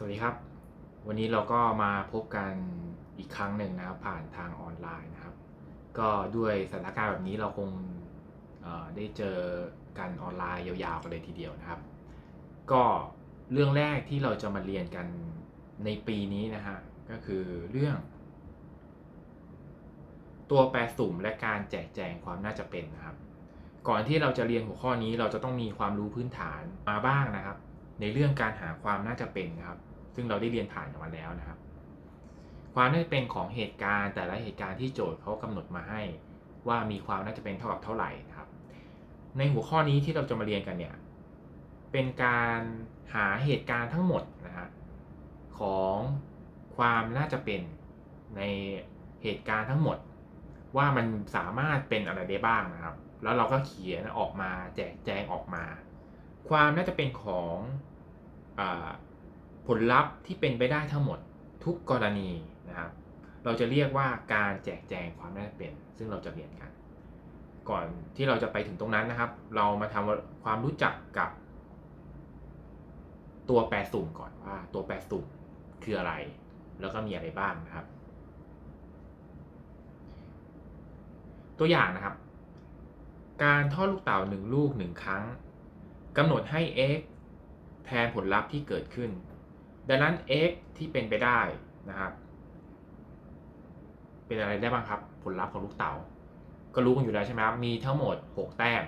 สวัสดีครับ วันนี้เราก็มาพบกันอีกครั้งหนึ่งนะครับ ผ่านทางออนไลน์นะครับ ก็ด้วยสถานการณ์แบบนี้เราคงได้เจอกันออนไลน์ยาวๆกันเลยทีเดียวนะครับ ก็เรื่องแรกที่เราจะมาเรียนกันในปีนี้นะฮะก็คือเรื่อง ตัวแปรสุ่มและการแจกแจงความน่าจะเป็นนะครับ ก่อนที่เราจะเรียนหัวข้อนี้เราจะต้องมีความรู้พื้นฐานมาบ้างนะครับในเรื่องการหาความน่าจะเป็นนะครับ ซึ่งเราได้เรียนผ่านมาแล้วนะครับ ความน่าจะเป็นของเหตุการณ์ แต่ละเหตุการณ์ที่โจทย์เขากำหนดมาให้ ว่ามีความน่าจะเป็นเท่ากับเท่าไหร่นะครับ ในหัวข้อนี้ที่เราจะมาเรียนกันเนี่ยเป็นการหาเหตุการณ์ทั้งหมดนะฮะของความน่าจะเป็นในเหตุการณ์ทั้งหมด ว่ามันสามารถเป็นอะไรได้บ้างนะครับ แล้วเราก็เขียนออกมาแจกแจงออกมา ความน่าจะเป็นของอ ผลลัพธ์ที่เป็นไปได้ทั้งหมดทุกกรณีนะครับ เราจะเรียกว่าการแจกแจงความน่าเป็น ซึ่งเราจะเรียนกัน ก่อนที่เราจะไปถึงตรงนั้นนะครับ เรามาทำความรู้จักกับตัวแปรสุ่มก่อนว่าตัวแปรสุ่มคืออะไร แล้วก็มีอะไรบ้างนะครับ ตัวอย่างนะครับ การทอดลูกเต่าหนึ่งลูกหนึ่งครั้งกำหนดให้ x แทนผลลัพธ์ที่เกิดขึ้น ดังนั้น x ที่เป็นไปได้นะครับ เป็นอะไรได้บ้างครับ ผลลัพธ์ของลูกเต่าก็รู้กันอยู่แล้วใช่ไหมครับ มีทั้งหมด 6 แต้ม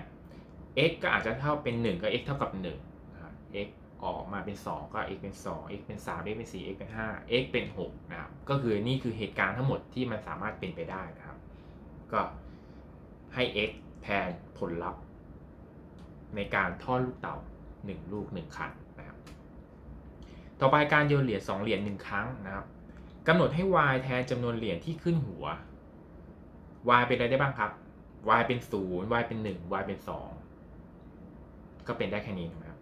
x ก็อาจจะเท่าเป็น 1 ก็ x เท่ากับ1นะครับ x ออกมาเป็น 2 ก็ x เป็น 2 x เป็น 3 x เป็น 4 x เป็น 5 x เป็น 6 นะครับ ก็คือนี่คือเหตุการณ์ทั้งหมดที่มันสามารถเป็นไปได้นะครับ ก็ให้ x แทนผลลัพธ์ ในการทอดลูกเต่า1 ลูก 1ครั้งนะครับ ต่อไปการโยนเหรียญ2เหรียญ1ครั้งนะครับกำหนดให้ y แทนจำนวนเหรียญที่ขึ้นหัว y เป็นอะไรได้บ้างครับ y เป็น 0 y เป็น 1 y เป็น 2 ก็เป็นได้แค่นี้นะครับ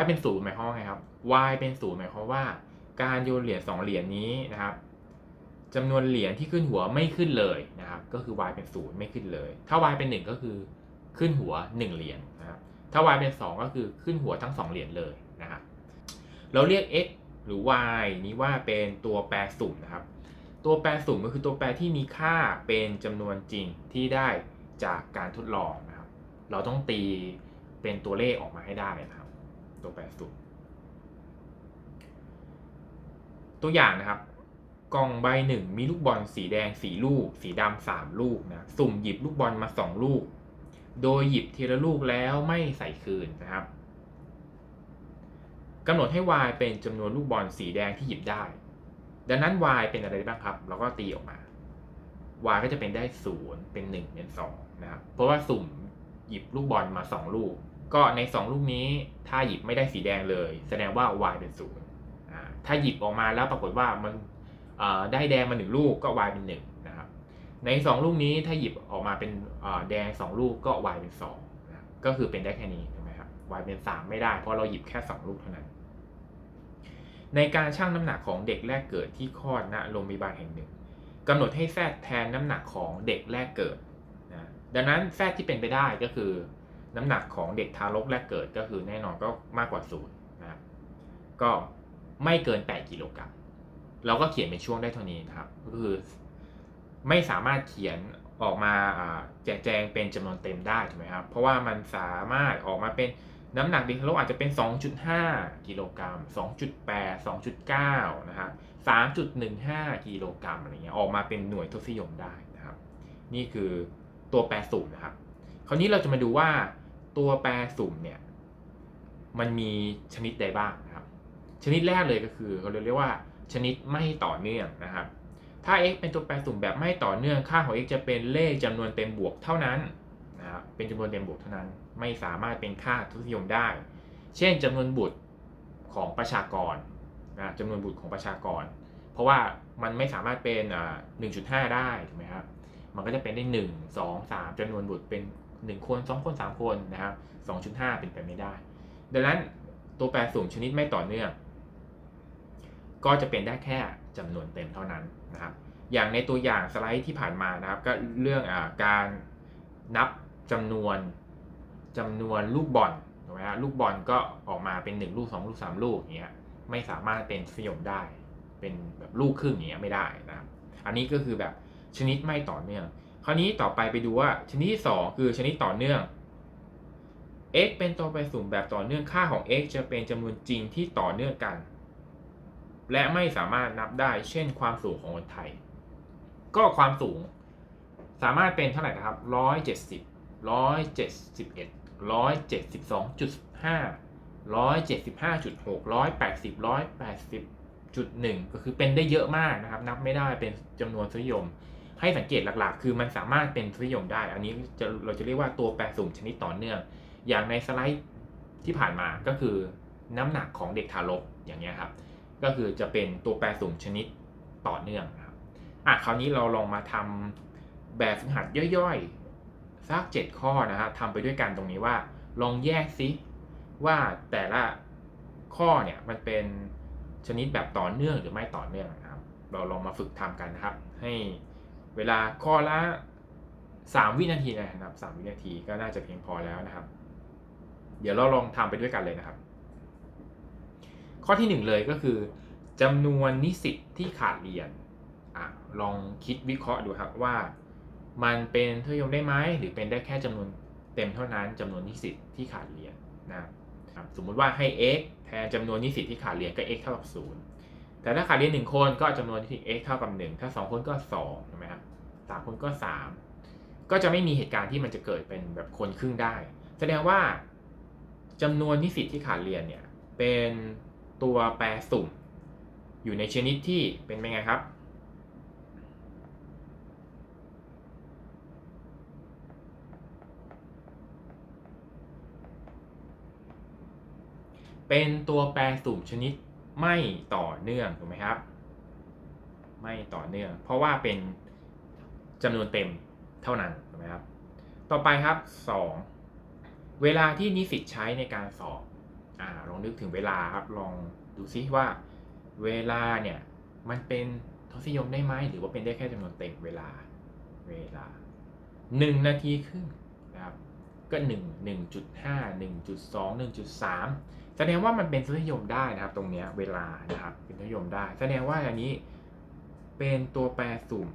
y เป็น 0 หมายความว่าไงครับ y เป็น 0 หมายความว่า การโยนเหรียญ2เหรียญนี้นะครับจำนวนเหรียญที่ขึ้นหัวไม่ขึ้นเลยนะครับ ก็คือ y เป็น 0 ไม่ขึ้นเลย ถ้า y เป็น 1 ก็คือขึ้นหัว 1 เหรียญนะครับ ถ้า y เป็น 2 ก็คือขึ้นหัวทั้ง 2 เหรียญเลยนะครับ เราเรียก x หรือ y นี้ว่าเป็นตัวแปรสุ่มนะครับ ตัวแปรสุ่มก็คือตัวแปรที่มีค่าเป็นจำนวนจริงที่ได้จากการทดลองนะครับ เราต้องตีเป็นตัวเลขออกมาให้ได้นะครับ ตัวแปรสุ่มตัวอย่างนะครับ กล่องใบหนึ่งมีลูกบอลสีแดงสีลูก สีดำสามลูกนะสุ่มหยิบลูกบอลมาสองลูก โดยหยิบทีละลูกแล้วไม่ใส่คืนนะครับ กำหนดให้ y เป็นจำนวนลูกบอลสีแดงที่หยิบได้ ดังนั้น y เป็นอะไรบ้างครับ เราก็ตีออกมา y ก็จะเป็นได้ 0 เป็น 1 เป็น 2 นะครับ เพราะว่าสุ่มหยิบลูกบอลมา 2 ลูก ก็ใน 2 ลูกนี้ถ้าหยิบไม่ได้สีแดงเลย แสดงว่า y เป็น0อ่าถ้าหยิบออกมาแล้วปรากฏว่ามันได้แดงมา 1 ลูกก็ y เป็น 1 นะครับ ใน 2 ลูกนี้ถ้าหยิบออกมาเป็นแดง 2 ลูกก็ y เป็น2นะครับก็คือเป็นได้แค่นี้ถูกไหมครับ y เป็น 3 ไม่ได้เพราะเราหยิบแค่ 2 ลูกเท่านั้น ในการชั่งน้ำหนักของเด็กแรกเกิดที่คลอดณโรงพยาบาลแห่งหนึ่งกำหนดให้แซดแทนน้ำหนักของเด็กแรกเกิดนะดังนั้นแซดที่เป็นไปได้ก็คือ น้ำหนักของเด็กทารกแรกเกิดก็คือแน่นอนก็มากกว่าศูนย์นะครับก็ไม่เกิน 8 กิโลกรัมเราก็เขียนเป็นช่วงได้เท่านี้นะครับก็คือไม่สามารถเขียนออกมาแจกแจงเป็นจำนวนเต็มได้ถูกไหมครับเพราะว่ามันสามารถออกมาเป็น น้ำหนักเด็กทารกอาจจะเป็น 2.5 กิโลกรัม 2.8 2.9 นะครับ3.15 กิโลกรัมอะไรเงี้ย ออกมาเป็นหน่วยทศนิยมได้นะครับ นี่คือตัวแปรสุ่มนะครับ คราวนี้เราจะมาดูว่าตัวแปรสุ่มเนี่ย มันมีชนิดใดบ้างนะครับ ชนิดแรกเลยก็คือเขาเรียกว่า ชนิดไม่ต่อเนื่องนะครับ ถ้า x เป็นตัวแปรสุ่มแบบไม่ต่อเนื่อง ค่าของ x จะเป็นเลขจำนวนเต็มบวกเท่านั้นนะครับ เป็นจำนวนเต็มบวกเท่านั้น ไม่สามารถเป็นค่าทศนิยมได้ เช่นจำนวนบุตรของประชากรนะจำนวนบุตรของประชากร เพราะว่ามันไม่สามารถเป็นอ่า1.5ได้ถูกไหมครับมันก็จะเป็นได้1 2 3จำนวนบุตรเป็น1คน2คน3คนนะครับ2.5เป็นไปไม่ได้ ดังนั้นตัวแปรสุ่มชนิดไม่ต่อเนื่อง ก็จะเป็นได้แค่จำนวนเต็มเท่านั้นนะครับ อย่างในตัวอย่างสไลด์ที่ผ่านมานะครับ ก็เรื่องอการนับจำนวน จำนวนลูกบอลถูกไหมฮะลูกบอลก็ออกมาเป็น 1 ลูก 2 ลูก 3 ลูกอย่างเงี้ยไม่สามารถเป็นทศนิยมได้ เป็นแบบลูกครึ่งอย่างเงี้ยไม่ได้นะครับอันนี้ก็คือแบบชนิดไม่ต่อเนื่อง คราวนี้ต่อไปไปดูว่าชนิดที่ 2 คือชนิดต่อเนื่อง x เป็นตัวแปรสุ่มแบบต่อเนื่องค่าของ x จะเป็นจำนวนจริงที่ต่อเนื่องกัน และไม่สามารถนับได้ เช่น ความสูงของคนไทย ก็ความสูงสามารถเป็นเท่าไหร่นะครับร้อยเจ็ดสิบร้อยเจ็ดสิบเอ็ด ร้อยเจ็ดสิบสองจุดห้าร้อยเจ็ดสิบห้าจุดหกร้อยแปดสิบร้อยแปดสิบจุดหนึ่งก็คือเป็นได้เยอะมากนะครับ นับไม่ได้เป็นจำนวนทศนิยม ให้สังเกตหลักๆ คือมันสามารถเป็นทศนิยมได้ อันนี้จะเราจะเรียกว่าตัวแปรสุ่มชนิดต่อเนื่อง อย่างในสไลด์ที่ผ่านมาก็คือน้ำหนักของเด็กทารกอย่างเงี้ยครับ ก็คือจะเป็นตัวแปรสุ่มชนิดต่อเนื่องครับอะคราวนี้เราลองมาทำแบบฝึกหัดย่อยๆ สักเจ็ดข้อนะครับทำไปด้วยกันตรงนี้ว่า ลองแยกซิว่าแต่ละข้อเนี่ยมันเป็นชนิดแบบต่อเนื่องหรือไม่ต่อเนื่องนะครับ เราลองมาฝึกทำกันนะครับ ให้เวลาข้อละ 3 วินาทีนะครับ 3 วินาทีก็น่าจะเพียงพอแล้วนะครับ เดี๋ยวเราลองทำไปด้วยกันเลยนะครับ ข้อที่ 1 เลยก็คือจำนวนนิสิตที่ขาดเรียนอลองคิดวิเคราะห์ดูครับว่า มันเป็นทศนิยมได้ไหมหรือเป็นได้แค่จำนวนเต็มเท่านั้นจำนวนนิสิตที่ขาดเรียนนะครับสมมุติว่าให้ x แทนจำนวนนิสิตที่ขาดเรียนก็ x เท่ากับ0แต่ถ้าขาดเรียน1คนก็จำนวนนิสิต x เท่ากับ 1 ถ้า 2 คนก็2ใช่ไหมครับสามคนก็ 3 ก็จะไม่มีเหตุการณ์ที่มันจะเกิดเป็นแบบคนครึ่งได้ แสดงว่าจำนวนนิสิตที่ขาดเรียนเนี่ยเป็นตัวแปรสุ่ม อยู่ในชนิดที่เป็นไงครับ เป็นตัวแปรสุ่มชนิดไม่ต่อเนื่องถูกไหมครับ ไม่ต่อเนื่อง เพราะว่าเป็นจำนวนเต็มเท่านั้นถูกไหมครับ ต่อไปครับ 2 เวลาที่นิสิตใช้ในการสอบอ่าลองนึกถึงเวลาครับ ลองดูซิว่าเวลาเนี่ยมันเป็นทศนิยมได้ไหมหรือว่าเป็นได้แค่จำนวนเต็มเวลาเวลา 1 นาทีครึ่งนะครับ ก็ 1 1.5 1.2 1.3 แสดงว่ามันเป็นทศนิยมได้นะครับ ตรงเนี้ยเวลานะครับ เป็นทศนิยมได้ แสดงว่าอันนี้เป็นตัวแปรสุ่ม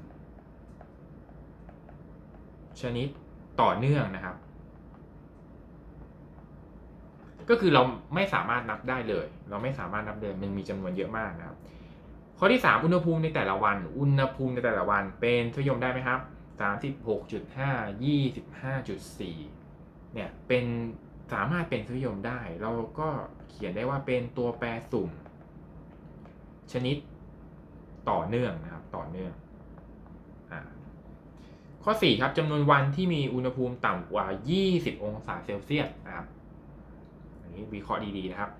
ชนิดต่อเนื่องนะครับ ก็คือเราไม่สามารถนับได้เลย เราไม่สามารถนับเดินมันมีจำนวนเยอะมากนะครับ ข้อที่ 3 อุณหภูมิในแต่ละวัน อุณหภูมิในแต่ละวัน เป็นทศนิยมได้ไหมครับ36.5 25.4 เนี่ยเป็นสามารถเป็นทศนิยมได้ เราก็เขียนได้ว่าเป็นตัวแปรสุ่ม ชนิดต่อเนื่องนะครับต่อเนื่องอข้อ 4 ครับจำนวนวันที่มีอุณหภูมิต่ำกว่า 20 องศาเซลเซียสนะครับอันนี้วิเคราะห์ดีๆนะครับ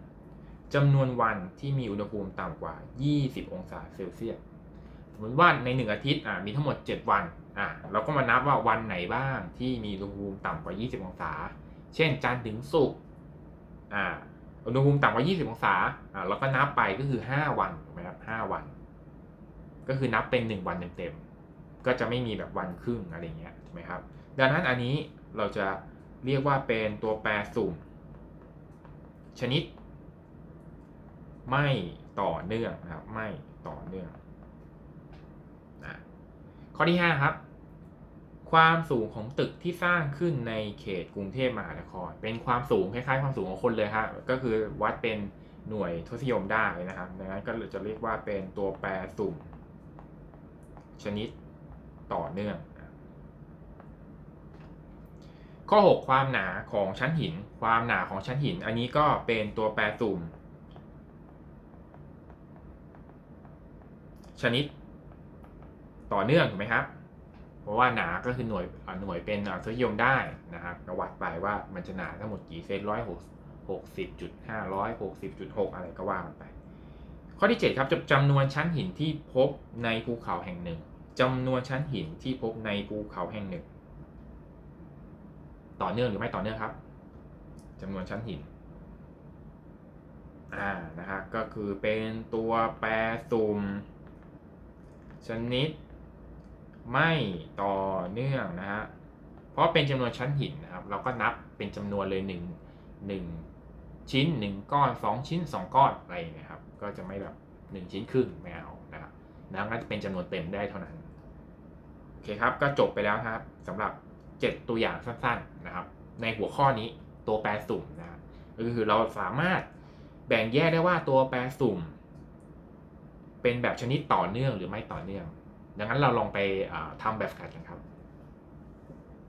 จำนวนวันที่มีอุณหภูมิต่ำกว่า 20 องศาเซลเซียส มมติว่าใน1อาทิตย์อ่ามีทั้งหมด 7 วันอ่าเราก็มานับว่าวันไหนบ้างที่มีอุณหภูมิต่ำกว่า 20 องศา เช่นจันทร์ถึงศุกร์อ่าอุณหภูมิต่ำกว่า 20 องศาอ่าเราก็นับไปก็คือ 5 วันถูกไหมครับ5วัน ก็คือนับเป็น 1 วันเต็มๆก็จะไม่มีแบบวันครึ่งอะไรเงี้ยถูกไหมครับ ดังนั้นอันนี้เราจะเรียกว่าเป็นตัวแปรสุ่ม ชนิด ไม่ต่อเนื่องนะครับ ไม่ต่อเนื่อง ข้อที่ 5 ครับ ความสูงของตึกที่สร้างขึ้นในเขตกรุงเทพมหานคร เป็นความสูงคล้ายๆ ความสูงของคนเลยครับก็คือวัดเป็นหน่วยทศนิยมได้นะครับดังนั้นก็จะเรียกว่าเป็นตัวแปรสุ่ม ชนิดต่อเนื่อง ข้อ 6 ความหนาของชั้นหิน ความหนาของชั้นหิน อันนี้ก็เป็นตัวแปรสุ่ม ชนิด ต่อเนื่องถูกไหมครับ เพราะว่าหนาก็คือหน่วยหน่วยเป็นทศนิยมได้นะครับก็วัดไปว่ามันจะหนาทั้งหมดกี่เซนร้อยหกสิบจุดห้าร้อยหกสิบจุดหกอะไรก็ว่ากันไป ข้อที่ 7 ครับจำนวนชั้นหินที่พบในภูเขาแห่งหนึ่งจำนวนชั้นหินที่พบในภูเขาแห่งหนึ่ง ต่อเนื่องหรือไม่ต่อเนื่องครับจำนวนชั้นหินอ่านะฮะก็คือเป็นตัวแปรสุ่มชนิด ไม่ต่อเนื่องนะฮะเพราะเป็นจำนวนชั้นหินนะครับ เราก็นับเป็นจำนวนเลย1 1ชิ้นหนึ่งก้อนสองชิ้นสองก้อนอะไรอย่างเงี้ยครับ ก็จะไม่แบบหนึ่งชิ้นครึ่งไม่เอานะครับนะก็จะเป็นจำนวนเต็มได้เท่านั้นโอเคครับก็จบไปแล้วครับสำหรับ 7 ตัวอย่างสั้นๆนะครับ ในหัวข้อนี้ตัวแปรสุ่มนะครับก็คือเราสามารถแบ่งแยกได้ว่าตัวแปรสุ่ม เป็นแบบชนิดต่อเนื่องหรือไม่ต่อเนื่อง ดังนั้นเราลองไปทำทำแบบฝึกหัดกันครับ